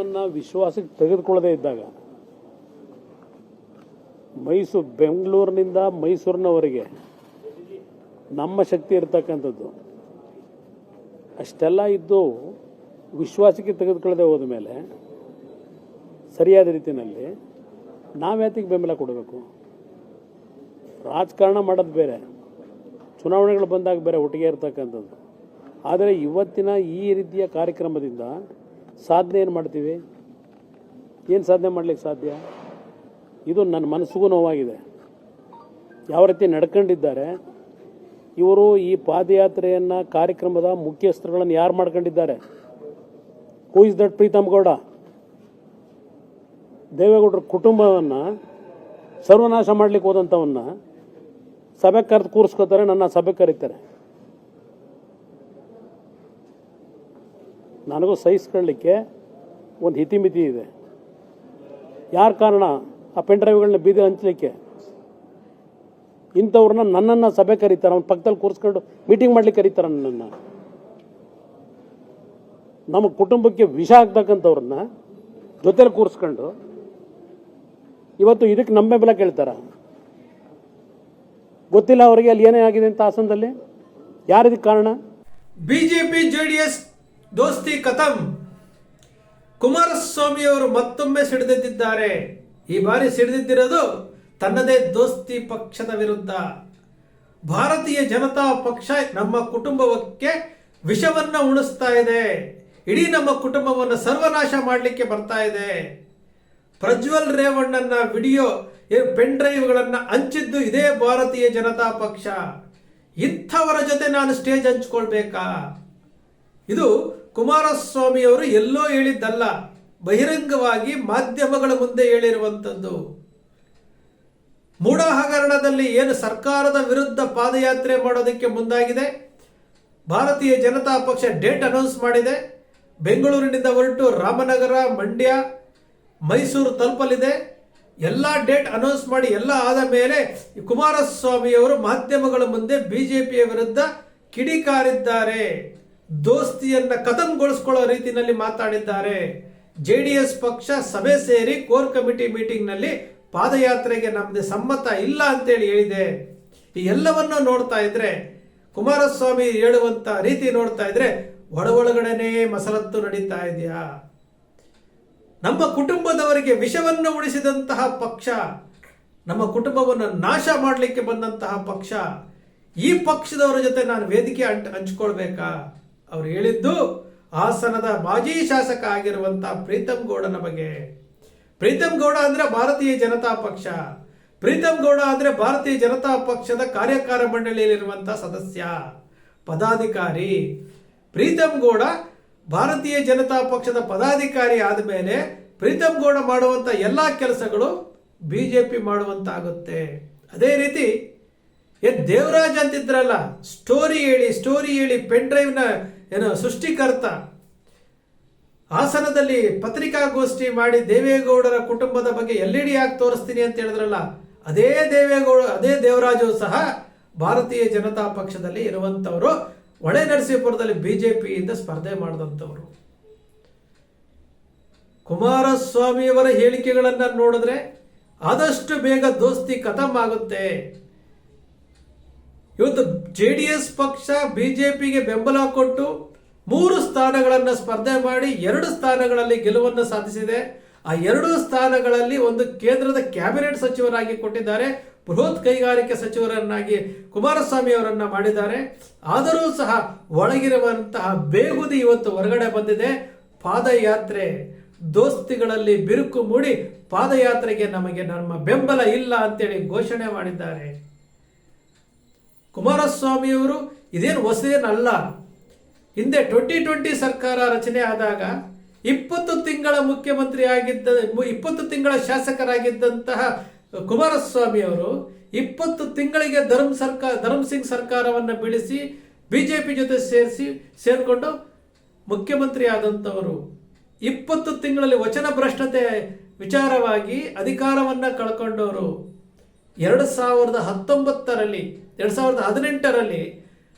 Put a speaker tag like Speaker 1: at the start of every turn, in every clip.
Speaker 1: ನಮ್ಮನ್ನ ವಿಶ್ವಾಸಕ್ಕೆ ತೆಗೆದುಕೊಳ್ಳದೇ ಇದ್ದಾಗ ಮೈಸೂರು, ಬೆಂಗಳೂರಿನಿಂದ ಮೈಸೂರಿನವರೆಗೆ ನಮ್ಮ ಶಕ್ತಿ ಇರತಕ್ಕಂಥದ್ದು, ಅಷ್ಟೆಲ್ಲ ಇದ್ದು ವಿಶ್ವಾಸಕ್ಕೆ ತೆಗೆದುಕೊಳ್ಳದೆ ಹೋದ ಮೇಲೆ ಸರಿಯಾದ ರೀತಿಯಲ್ಲಿ ನಾವ್ಯಾತಿಗೆ ಬೆಂಬಲ ಕೊಡಬೇಕು? ರಾಜಕಾರಣ ಮಾಡೋದು ಬೇರೆ, ಚುನಾವಣೆಗಳು ಬಂದಾಗ ಬೇರೆ ಒಟ್ಟಿಗೆ ಇರ್ತಕ್ಕಂಥದ್ದು. ಆದರೆ ಇವತ್ತಿನ ಈ ರೀತಿಯ ಕಾರ್ಯಕ್ರಮದಿಂದ ಸಾಧನೆ ಏನು ಮಾಡ್ತೀವಿ? ಏನು ಸಾಧನೆ ಮಾಡ್ಲಿಕ್ಕೆ ಸಾಧ್ಯ? ಇದು ನನ್ನ ಮನಸ್ಸಿಗೂ ನೋವಾಗಿದೆ. ಯಾವ ರೀತಿ ನಡ್ಕೊಂಡಿದ್ದಾರೆ? ಇವರು ಈ ಪಾದಯಾತ್ರೆಯನ್ನು, ಕಾರ್ಯಕ್ರಮದ ಮುಖ್ಯಸ್ಥರುಗಳನ್ನು ಯಾರು ಮಾಡ್ಕೊಂಡಿದ್ದಾರೆ? Who is that Preetham Gowda ದೇವೇಗೌಡರ ಕುಟುಂಬವನ್ನು ಸರ್ವನಾಶ ಮಾಡಲಿಕ್ಕೆ ಹೋದಂಥವನ್ನ ಸಭೆ ಕರೆದು ಕೂರಿಸ್ಕೋತಾರೆ, ನನ್ನ ಸಭೆ ಕರೀತಾರೆ. ನನಗೂ ಸಹಿಸ್ಕೊಳ್ಳಿಕ್ಕೆ ಒಂದು ಹಿತಿಮಿತಿ ಇದೆ. ಯಾರ ಕಾರಣ? ಆ ಪೆನ್ ಡ್ರೈವ್ಗಳನ್ನ ಬೀದಿ ಹಂಚಲಿಕ್ಕೆ. ಇಂಥವ್ರನ್ನ ನನ್ನನ್ನು ಸಭೆ ಕರೀತಾರೆ, ಅವ್ನ ಪಕ್ಕದಲ್ಲಿ ಕೂರಿಸ್ಕೊಂಡು ಮೀಟಿಂಗ್ ಮಾಡ್ಲಿಕ್ಕೆ ಕರೀತಾರೆ ನನ್ನನ್ನು. ನಮ್ಮ ಕುಟುಂಬಕ್ಕೆ ವಿಷ ಆಗ್ತಕ್ಕಂಥವ್ರನ್ನ ಜೊತೆಲಿ ಕೂರಿಸ್ಕೊಂಡು ಇವತ್ತು ಇದಕ್ಕೆ ನಮ್ಮ ಬೆಲೆ ಕೇಳ್ತಾರ. ಗೊತ್ತಿಲ್ಲ ಅವರಿಗೆ ಅಲ್ಲಿ ಏನೇ ಆಗಿದೆ ಅಂತ ಹಾಸನದಲ್ಲಿ? ಯಾರಿದಕ್ಕೆ ಕಾರಣ?
Speaker 2: ಬಿಜೆಪಿ, ಜೆಡಿಎಸ್ ದೋಸ್ತಿ ಕಥಂ. ಕುಮಾರಸ್ವಾಮಿಯವರು ಮತ್ತೊಮ್ಮೆ ಸಿಡಿದೆದ್ದಿದ್ದಾರೆ. ಈ ಬಾರಿ ಸಿಡಿದಿದ್ದಿರೋದು ತನ್ನದೇ ದೋಸ್ತಿ ಪಕ್ಷದ ವಿರುದ್ಧ. ಭಾರತೀಯ ಜನತಾ ಪಕ್ಷ ನಮ್ಮ ಕುಟುಂಬಕ್ಕೆ ವಿಷವನ್ನ ಉಣಿಸ್ತಾ ಇದೆ. ಇಡೀ ನಮ್ಮ ಕುಟುಂಬವನ್ನು ಸರ್ವನಾಶ ಮಾಡಲಿಕ್ಕೆ ಬರ್ತಾ ಇದೆ. ಪ್ರಜ್ವಲ್ ರೇವಣ್ಣನ ವಿಡಿಯೋ ಪೆನ್ ಡ್ರೈವ್ಗಳನ್ನು ಹಂಚಿದ್ದು ಇದೇ ಭಾರತೀಯ ಜನತಾ ಪಕ್ಷ. ಇಂಥವರ ಜೊತೆ ನಾನು ಸ್ಟೇಜ್ ಹಂಚ್ಕೊಳ್ಬೇಕಾ? ಇದು ಕುಮಾರಸ್ವಾಮಿ ಅವರು ಎಲ್ಲೋ ಹೇಳಿದ್ದಲ್ಲ, ಬಹಿರಂಗವಾಗಿ ಮಾಧ್ಯಮಗಳ ಮುಂದೆ ಹೇಳಿರುವಂಥದ್ದು. ಮೂಢ ಹಗರಣದಲ್ಲಿ ಏನು ಸರ್ಕಾರದ ವಿರುದ್ಧ ಪಾದಯಾತ್ರೆ ಮಾಡೋದಕ್ಕೆ ಮುಂದಾಗಿದೆ? ಭಾರತೀಯ ಜನತಾ ಪಕ್ಷ ಡೇಟ್ ಅನೌನ್ಸ್ ಮಾಡಿದೆ. ಬೆಂಗಳೂರಿನಿಂದ ಹೊರಟು ರಾಮನಗರ, ಮಂಡ್ಯ, ಮೈಸೂರು ತಲುಪಲಿದೆ. ಎಲ್ಲ ಡೇಟ್ ಅನೌನ್ಸ್ ಮಾಡಿ ಎಲ್ಲ ಆದ ಮೇಲೆ ಕುಮಾರಸ್ವಾಮಿಯವರು ಮಾಧ್ಯಮಗಳ ಮುಂದೆ ಬಿಜೆಪಿಯ ವಿರುದ್ಧ ಕಿಡಿಕಾರಿದ್ದಾರೆ. ದೋಸ್ತಿಯನ್ನ ಕದಂಗೊಳಿಸ್ಕೊಳ್ಳೋ ರೀತಿಯಲ್ಲಿ ಮಾತಾಡಿದ್ದಾರೆ. ಜೆಡಿಎಸ್ ಪಕ್ಷ ಸಭೆ ಸೇರಿ ಕೋರ್ ಕಮಿಟಿ ಮೀಟಿಂಗ್ನಲ್ಲಿ ಪಾದಯಾತ್ರೆಗೆ ನಮ್ದು ಸಮ್ಮತ ಇಲ್ಲ ಅಂತೇಳಿ ಹೇಳಿದೆ. ಈ ಎಲ್ಲವನ್ನ ನೋಡ್ತಾ ಇದ್ರೆ, ಕುಮಾರಸ್ವಾಮಿ ಹೇಳುವಂತ ರೀತಿ ನೋಡ್ತಾ ಇದ್ರೆ ಒಳ ಒಳಗಡೆನೇ ಮಸಲತ್ತು ನಡೀತಾ ಇದೆಯಾ? ನಮ್ಮ ಕುಟುಂಬದವರಿಗೆ ವಿಷವನ್ನು ಉಳಿಸಿದಂತಹ ಪಕ್ಷ, ನಮ್ಮ ಕುಟುಂಬವನ್ನು ನಾಶ ಮಾಡಲಿಕ್ಕೆ ಬಂದಂತಹ ಪಕ್ಷ, ಈ ಪಕ್ಷದವರ ಜೊತೆ ನಾನು ವೇದಿಕೆ ಅಂಟ್ ಹಂಚ್ಕೊಳ್ಬೇಕಾ? ಅವ್ರು ಹೇಳಿದ್ದು ಹಾಸನದ ಮಾಜಿ ಶಾಸಕ ಆಗಿರುವಂತಹ ಪ್ರೀತಮ್ ಗೌಡನ ಬಗ್ಗೆ. ಪ್ರೀತಮ್ ಗೌಡ ಅಂದ್ರೆ ಭಾರತೀಯ ಜನತಾ ಪಕ್ಷ. ಪ್ರೀತಮ್ ಗೌಡ ಅಂದ್ರೆ ಭಾರತೀಯ ಜನತಾ ಪಕ್ಷದ ಕಾರ್ಯಕಾರ ಮಂಡಳಿಯಲ್ಲಿರುವಂತಹ ಸದಸ್ಯ, ಪದಾಧಿಕಾರಿ. ಪ್ರೀತಮ್ ಗೌಡ ಭಾರತೀಯ ಜನತಾ ಪಕ್ಷದ ಪದಾಧಿಕಾರಿ ಆದಮೇಲೆ ಪ್ರೀತಮ್ ಗೌಡ ಮಾಡುವಂತ ಎಲ್ಲಾ ಕೆಲಸಗಳು ಬಿಜೆಪಿ ಮಾಡುವಂತಾಗುತ್ತೆ. ಅದೇ ರೀತಿ ಏನ್ ದೇವರಾಜ್ ಅಂತಿದ್ರಲ್ಲ ಸ್ಟೋರಿ ಹೇಳಿ ಸ್ಟೋರಿ ಹೇಳಿ ಪೆನ್ ಡ್ರೈವ್ನ ಏನು ಸೃಷ್ಟಿಕರ್ತ. ಹಾಸನದಲ್ಲಿ ಪತ್ರಿಕಾಗೋಷ್ಠಿ ಮಾಡಿ ದೇವೇಗೌಡರ ಕುಟುಂಬದ ಬಗ್ಗೆ ಎಲ್ ಇ ಡಿ ಆಗಿ ತೋರಿಸ್ತೀನಿ ಅಂತ ಹೇಳಿದ್ರಲ್ಲ, ಅದೇ ದೇವೇಗೌಡ, ಅದೇ ದೇವರಾಜು ಸಹ ಭಾರತೀಯ ಜನತಾ ಪಕ್ಷದಲ್ಲಿ ಇರುವಂತವರು ಒಳೆ ನರಸೀಪುರದಲ್ಲಿ ಬಿಜೆಪಿಯಿಂದ ಸ್ಪರ್ಧೆ ಮಾಡಿದಂಥವರು. ಕುಮಾರಸ್ವಾಮಿಯವರ ಹೇಳಿಕೆಗಳನ್ನು ನೋಡಿದ್ರೆ ಆದಷ್ಟು ಬೇಗ ದೋಸ್ತಿ ಖತಮ್ ಆಗುತ್ತೆ. ಇವತ್ತು ಜೆ ಡಿ ಎಸ್ ಪಕ್ಷ ಬಿಜೆಪಿಗೆ ಬೆಂಬಲ ಕೊಟ್ಟು ಮೂರು ಸ್ಥಾನಗಳನ್ನು ಸ್ಪರ್ಧೆ ಮಾಡಿ ಎರಡು ಸ್ಥಾನಗಳಲ್ಲಿ ಗೆಲುವನ್ನು ಸಾಧಿಸಿದೆ. ಆ ಎರಡು ಸ್ಥಾನಗಳಲ್ಲಿ ಒಂದು ಕೇಂದ್ರದ ಕ್ಯಾಬಿನೆಟ್ ಸಚಿವರಾಗಿ ಕೊಟ್ಟಿದ್ದಾರೆ. ಬೃಹತ್ ಕೈಗಾರಿಕೆ ಸಚಿವರನ್ನಾಗಿ ಕುಮಾರಸ್ವಾಮಿ ಅವರನ್ನ ಮಾಡಿದ್ದಾರೆ. ಆದರೂ ಸಹ ಒಳಗಿರುವಂತಹ ಬೇಗುದಿ ಇವತ್ತು ಹೊರಗಡೆ ಬಂದಿದೆ. ಪಾದಯಾತ್ರೆ, ದೋಸ್ತಿಗಳಲ್ಲಿ ಬಿರುಕು ಮೂಡಿ ಪಾದಯಾತ್ರೆಗೆ ನಮಗೆ ನಮ್ಮ ಬೆಂಬಲ ಇಲ್ಲ ಅಂತೇಳಿ ಘೋಷಣೆ ಮಾಡಿದ್ದಾರೆ. ಕುಮಾರಸ್ವಾಮಿಯವರು ಇದೇನು ಹೊಸದೇನಲ್ಲ ಹಿಂದೆ ಟ್ವೆಂಟಿ ಟ್ವೆಂಟಿ ಸರ್ಕಾರ ರಚನೆ ಆದಾಗ ಇಪ್ಪತ್ತು ತಿಂಗಳ ಮುಖ್ಯಮಂತ್ರಿ ಆಗಿದ್ದ, ಇಪ್ಪತ್ತು ತಿಂಗಳ ಶಾಸಕರಾಗಿದ್ದಂತಹ ಕುಮಾರಸ್ವಾಮಿ ಅವರು ಇಪ್ಪತ್ತು ತಿಂಗಳಿಗೆ ಧರ್ಮ ಸರ್ಕಾರ, ಧರ್ಮ್ ಸಿಂಗ್ ಸರ್ಕಾರವನ್ನು ಬೀಳಿಸಿ ಬಿಜೆಪಿ ಜೊತೆ ಸೇರಿಸಿ, ಸೇರಿಕೊಂಡು ಮುಖ್ಯಮಂತ್ರಿ ಆದಂಥವರು. ಇಪ್ಪತ್ತು ತಿಂಗಳಲ್ಲಿ ವಚನ ಭ್ರಷ್ಟತೆ ವಿಚಾರವಾಗಿ ಅಧಿಕಾರವನ್ನು ಕಳ್ಕೊಂಡವರು. ಎರಡು ಸಾವಿರದ ಹತ್ತೊಂಬತ್ತರಲ್ಲಿ ಎರಡು ಸಾವಿರದ ಹದಿನೆಂಟರಲ್ಲಿ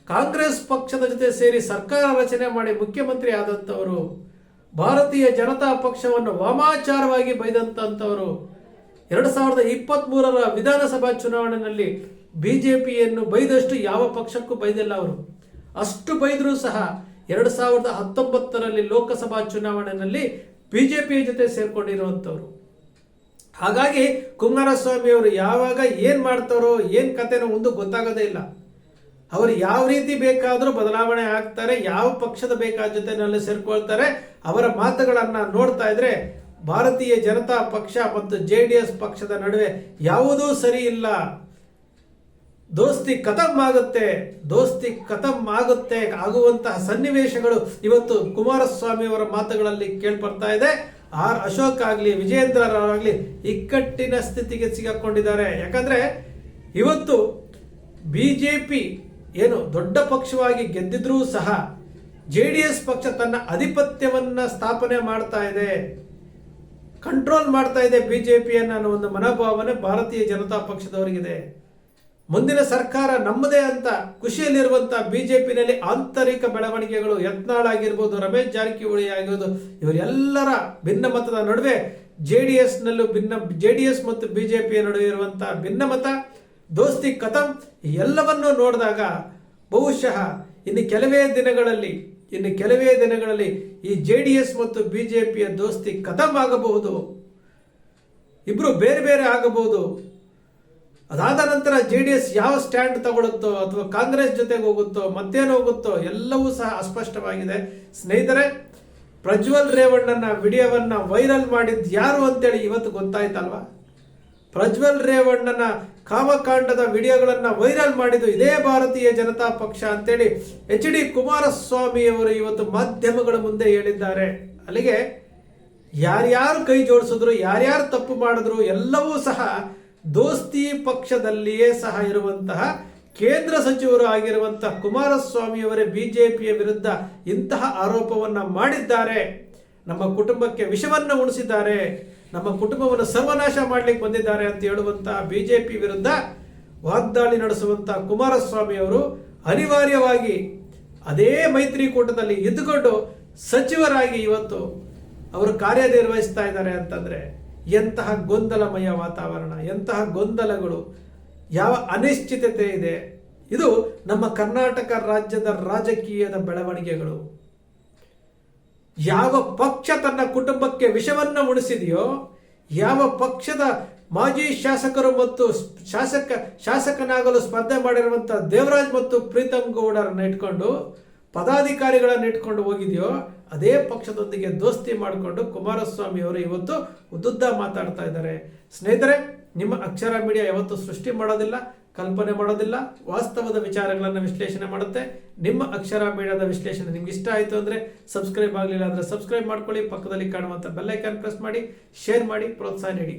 Speaker 2: ಕಾಂಗ್ರೆಸ್ ಪಕ್ಷದ ಜೊತೆ ಸೇರಿ ಸರ್ಕಾರ ರಚನೆ ಮಾಡಿ ಮುಖ್ಯಮಂತ್ರಿ ಆದಂಥವರು ಭಾರತೀಯ ಜನತಾ ಪಕ್ಷವನ್ನು ವಾಮಾಚಾರವಾಗಿ ಬೈದಂತವರು ಎರಡು ಸಾವಿರದ ಇಪ್ಪತ್ತ್ ಮೂರರ ವಿಧಾನಸಭಾ ಚುನಾವಣೆಯಲ್ಲಿ ಬಿಜೆಪಿಯನ್ನು ಬೈದಷ್ಟು ಯಾವ ಪಕ್ಷಕ್ಕೂ ಬೈದಿಲ್ಲ ಅವರು. ಅಷ್ಟು ಬೈದರೂ ಸಹ ಎರಡು ಸಾವಿರದ ಹತ್ತೊಂಬತ್ತರಲ್ಲಿ ಲೋಕಸಭಾ ಚುನಾವಣೆಯಲ್ಲಿ ಬಿಜೆಪಿಯ ಜೊತೆ ಸೇರ್ಕೊಂಡಿರುವಂಥವ್ರು. ಹಾಗಾಗಿ ಕುಮಾರಸ್ವಾಮಿ ಅವರು ಯಾವಾಗ ಏನ್ ಮಾಡ್ತಾರೋ ಏನ್ ಕತೆನೋ ಒಂದು ಗೊತ್ತಾಗೋದೇ ಇಲ್ಲ. ಅವರು ಯಾವ ರೀತಿ ಬೇಕಾದರೂ ಬದಲಾವಣೆ ಆಗ್ತಾರೆ, ಯಾವ ಪಕ್ಷದ ಬೇಕಾದ ಜೊತೆನಲ್ಲಿ ಸೇರ್ಕೊಳ್ತಾರೆ, ಅವರ ಮಾತುಗಳನ್ನು ನೋಡ್ತಾ ಇದ್ರೆ ಭಾರತೀಯ ಜನತಾ ಪಕ್ಷ ಮತ್ತು ಜೆ ಡಿ ಎಸ್ ಪಕ್ಷದ ನಡುವೆ ಯಾವುದೂ ಸರಿ ಇಲ್ಲ. ದೋಸ್ತಿ ಖತಮ್ ಆಗುತ್ತೆ, ದೋಸ್ತಿ ಖತಮ್ ಆಗುತ್ತೆ ಆಗುವಂತಹ ಸನ್ನಿವೇಶಗಳು ಇವತ್ತು ಕುಮಾರಸ್ವಾಮಿ ಅವರ ಮಾತುಗಳಲ್ಲಿ ಕೇಳ್ಬರ್ತಾ ಇದೆ. ಆರ್ ಅಶೋಕ್ ಆಗ್ಲಿ ವಿಜಯೇಂದ್ರರಾಗಲಿ ಇಕ್ಕಟ್ಟಿನ ಸ್ಥಿತಿಗೆ ಸಿಗಾಕೊಂಡಿದ್ದಾರೆ ಯಾಕಂದ್ರೆ ಇವತ್ತು ಬಿಜೆಪಿ ಏನು ದೊಡ್ಡ ಪಕ್ಷವಾಗಿ ಗೆದ್ದಿದ್ರೂ ಸಹ ಜೆ ಎಸ್ ಪಕ್ಷ ತನ್ನ ಅಧಿಪತ್ಯವನ್ನ ಸ್ಥಾಪನೆ ಮಾಡ್ತಾ ಇದೆ. ಕಂಟ್ರೋಲ್ ಮಾಡ್ತಾ ಇದೆ ಬಿಜೆಪಿಯನ್ನ ಅನ್ನೋ ಒಂದು ಮನೋಭಾವನೆ ಭಾರತೀಯ ಜನತಾ ಪಕ್ಷದವರಿಗಿದೆ. ಮುಂದಿನ ಸರ್ಕಾರ ನಮ್ಮದೇ ಅಂತ ಖುಷಿಯಲ್ಲಿರುವಂತಹ ಬಿಜೆಪಿನಲ್ಲಿ ಆಂತರಿಕ ಬೆಳವಣಿಗೆಗಳು ಯತ್ನಾಳ್ ಆಗಿರ್ಬೋದು, ರಮೇಶ್ ಜಾರಕಿಹೊಳಿ ಆಗಿರ್ಬೋದು, ಇವರೆಲ್ಲರ ಭಿನ್ನಮತದ ನಡುವೆ ಜೆ ಡಿ ಎಸ್ ನಲ್ಲೂ ಭಿನ್ನ, ಜೆ ಡಿ ಎಸ್ ಮತ್ತು ಬಿಜೆಪಿಯ ನಡುವೆ ಇರುವಂತಹ ಭಿನ್ನಮತ ದೋಸ್ತಿ ಕಥಂ ಎಲ್ಲವನ್ನು ನೋಡಿದಾಗ ಬಹುಶಃ ಇನ್ನು ಕೆಲವೇ ದಿನಗಳಲ್ಲಿ, ಇನ್ನು ಕೆಲವೇ ದಿನಗಳಲ್ಲಿ ಈ ಜೆ ಡಿ ಎಸ್ ಮತ್ತು ಬಿಜೆಪಿಯ ದೋಸ್ತಿ ಕಥಂ ಆಗಬಹುದು, ಇಬ್ರು ಬೇರೆ ಬೇರೆ ಆಗಬಹುದು ಅದಾದ ನಂತರ ಜೆ ಡಿ ಎಸ್ ಯಾವ ಸ್ಟ್ಯಾಂಡ್ ತಗೊಳುತ್ತೋ ಅಥವಾ ಕಾಂಗ್ರೆಸ್ ಜೊತೆಗೆ ಹೋಗುತ್ತೋ, ಮತ್ತೇನು ಹೋಗುತ್ತೋ, ಎಲ್ಲವೂ ಸಹ ಅಸ್ಪಷ್ಟವಾಗಿದೆ. ಸ್ನೇಹಿತರೆ, ಪ್ರಜ್ವಲ್ ರೇವಣ್ಣನ ವಿಡಿಯೋವನ್ನ ವೈರಲ್ ಮಾಡಿದ್ದು ಯಾರು ಅಂತೇಳಿ ಇವತ್ತು ಗೊತ್ತಾಯ್ತಲ್ವಾ? ಪ್ರಜ್ವಲ್ ರೇವಣ್ಣನ ಕಾಮಕಾಂಡದ ವಿಡಿಯೋಗಳನ್ನ ವೈರಲ್ ಮಾಡಿದ್ದು ಇದೇ ಭಾರತೀಯ ಜನತಾ ಪಕ್ಷ ಅಂತೇಳಿ ಎಚ್ ಡಿ ಕುಮಾರಸ್ವಾಮಿ ಅವರು ಇವತ್ತು ಮಾಧ್ಯಮಗಳ ಮುಂದೆ ಹೇಳಿದ್ದಾರೆ. ಅಲ್ಲಿಗೆ ಯಾರ್ಯಾರು ಕೈ ಜೋಡಿಸಿದ್ರು, ಯಾರ್ಯಾರು ತಪ್ಪು ಮಾಡಿದ್ರು, ಎಲ್ಲವೂ ಸಹ ದೋಸ್ತಿ ಪಕ್ಷದಲ್ಲಿಯೇ ಸಹ ಇರುವಂತಹ ಕೇಂದ್ರ ಸಚಿವರು ಆಗಿರುವಂತಹ ಕುಮಾರಸ್ವಾಮಿಯವರೇ ಬಿಜೆಪಿಯ ವಿರುದ್ಧ ಇಂತಹ ಆರೋಪವನ್ನ ಮಾಡಿದ್ದಾರೆ. ನಮ್ಮ ಕುಟುಂಬಕ್ಕೆ ವಿಷವನ್ನು ಉಣಿಸಿದ್ದಾರೆ. ನಮ್ಮ ಕುಟುಂಬವನ್ನು ಸರ್ವನಾಶ ಮಾಡ್ಲಿಕ್ಕೆ ಬಂದಿದ್ದಾರೆ ಅಂತ ಹೇಳುವಂತಹ ಬಿಜೆಪಿ ವಿರುದ್ಧ ವಾಗ್ದಾಳಿ ನಡೆಸುವಂತಹ ಕುಮಾರಸ್ವಾಮಿ ಅವರು ಅನಿವಾರ್ಯವಾಗಿ ಅದೇ ಮೈತ್ರಿಕೂಟದಲ್ಲಿ ಇದ್ದುಕೊಂಡು ಸಚಿವರಾಗಿ ಇವತ್ತು ಅವರು ಕಾರ್ಯನಿರ್ವಹಿಸ್ತಾ ಇದ್ದಾರೆ ಅಂತಂದ್ರೆ ಎಂತಹ ಗೊಂದಲಮಯ ವಾತಾವರಣ, ಎಂತಹ ಗೊಂದಲಗಳು, ಯಾವ ಅನಿಶ್ಚಿತತೆ ಇದೆ. ಇದು ನಮ್ಮ ಕರ್ನಾಟಕ ರಾಜ್ಯದ ರಾಜಕೀಯದ ಬೆಳವಣಿಗೆಗಳು. ಯಾವ ಪಕ್ಷ ತನ್ನ ಕುಟುಂಬಕ್ಕೆ ವಿಷವನ್ನು ಉಣಿಸಿದೆಯೋ, ಯಾವ ಪಕ್ಷದ ಮಾಜಿ ಶಾಸಕರು ಮತ್ತು ಶಾಸಕ, ಶಾಸಕನಾಗಲು ಸ್ಪರ್ಧೆ ಮಾಡಿರುವಂಥ ದೇವರಾಜ್ ಮತ್ತು ಪ್ರೀತಮ್ ಗೌಡರನ್ನ ಇಟ್ಕೊಂಡು, ಪದಾಧಿಕಾರಿಗಳನ್ನ ಇಟ್ಕೊಂಡು ಹೋಗಿದೆಯೋ ಅದೇ ಪಕ್ಷದೊಂದಿಗೆ ದೋಸ್ತಿ ಮಾಡಿಕೊಂಡು ಕುಮಾರಸ್ವಾಮಿ ಅವರು ಇವತ್ತು ಉದ್ದುದ್ದ ಮಾತಾಡ್ತಾ ಇದ್ದಾರೆ. ಸ್ನೇಹಿತರೆ, ನಿಮ್ಮ ಅಕ್ಷರ ಮೀಡಿಯಾ ಯಾವತ್ತೂ ಸೃಷ್ಟಿ ಮಾಡೋದಿಲ್ಲ, ಕಲ್ಪನೆ ಮಾಡೋದಿಲ್ಲ, ವಾಸ್ತವದ ವಿಚಾರಗಳನ್ನು ವಿಶ್ಲೇಷಣೆ ಮಾಡುತ್ತೆ. ನಿಮ್ಮ ಅಕ್ಷರ ಮೀಡಿಯಾದ ವಿಶ್ಲೇಷಣೆ ನಿಮ್ಗೆ ಇಷ್ಟ ಆಯಿತು ಅಂದರೆ ಸಬ್ಸ್ಕ್ರೈಬ್ ಆಗಲಿಲ್ಲ ಅಂದರೆ ಸಬ್ಸ್ಕ್ರೈಬ್ ಮಾಡ್ಕೊಳ್ಳಿ, ಪಕ್ಕದಲ್ಲಿ ಕಾಣುವಂಥ ಬೆಲ್ಲೈಕಾನ್ ಪ್ರೆಸ್ ಮಾಡಿ, ಶೇರ್ ಮಾಡಿ, ಪ್ರೋತ್ಸಾಹ ನೀಡಿ.